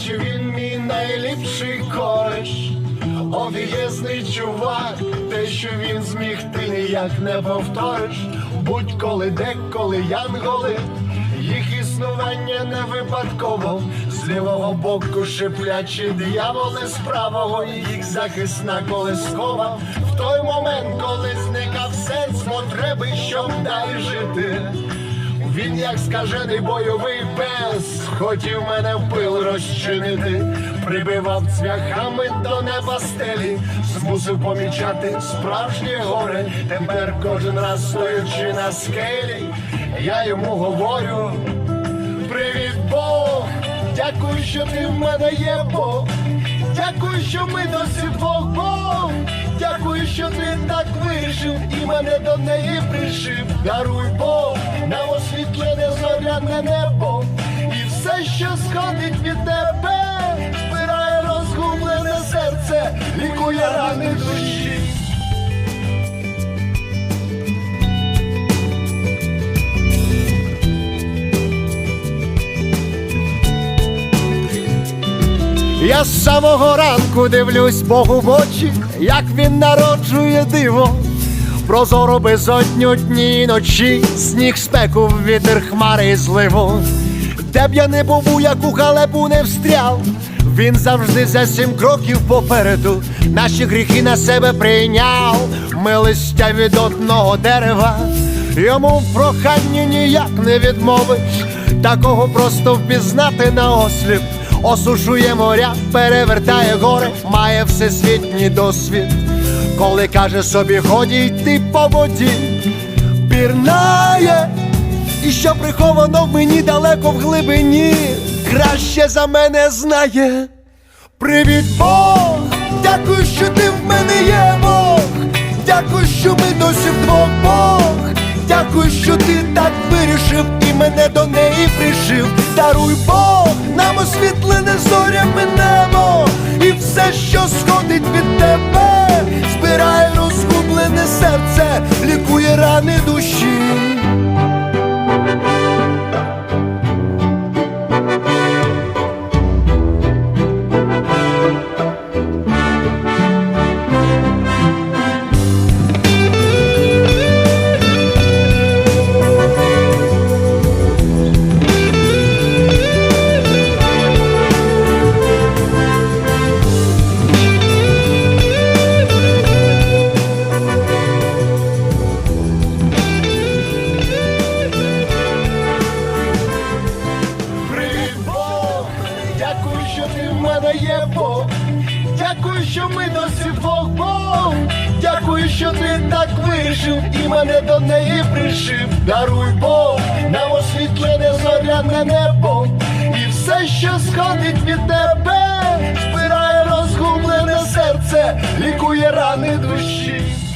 наче він мій найліпший кореш, Об'єзний чувак, те, що він зміг, ти ніяк не повториш. Будь-коли, деколи янголи, їх існування не випадково, з лівого боку шиплячі дияволи, з правого їх захисна колискова. В той момент, коли зникав сенс потреби, щоб дай жити. Він, як скажений бойовий пес, хотів мене в пил розчинити, прибивав цвяхами до неба стелі, змусив помічати справжнє горе. Тепер кожен раз стоячи на скелі, я йому говорю: Привіт, Бог! Дякую, що ти в мене є Бог. Дякую, що ми досі Бог. Вирішив і мене до неї пришив. Даруй Бог, нам освітлене зоряне небо. І все, що сходить від тебе, збирає розгублене серце, лікує рани душі. Я з самого ранку дивлюсь Богу в очі, як він народжує диво. Прозоро безодню дні ночі, сніг спеку, в вітер хмари зливу. Де б я не був, у яку халепу не встряв, він завжди за сім кроків попереду. Наші гріхи на себе прийняв, ми листя від одного дерева. Йому в проханні ніяк не відмовиш, такого просто впізнати на осліп. Осушує моря, перевертає гори, має всесвітній досвід. Коли каже собі, годі йти по воді, пірнає, і що приховано в мені далеко в глибині, краще за мене знає. Привіт, Бог! Дякую, що ти в мене є Бог. Дякую, що ми досі вдвох Бог. Дякую, що ти так вирішив і мене до неї пришив. Даруй Бог, нам освітлене зорями небо. І все, що сходить від тебе, ти в мене є Бог. Дякую, що ми досі Бог Бог. Дякую, що ти так вижив і мене до неї пришив. Даруй Бог, нам освітлене зоряне небо. І все, що сходить від тебе, збирає розгублене серце, лікує рани душі.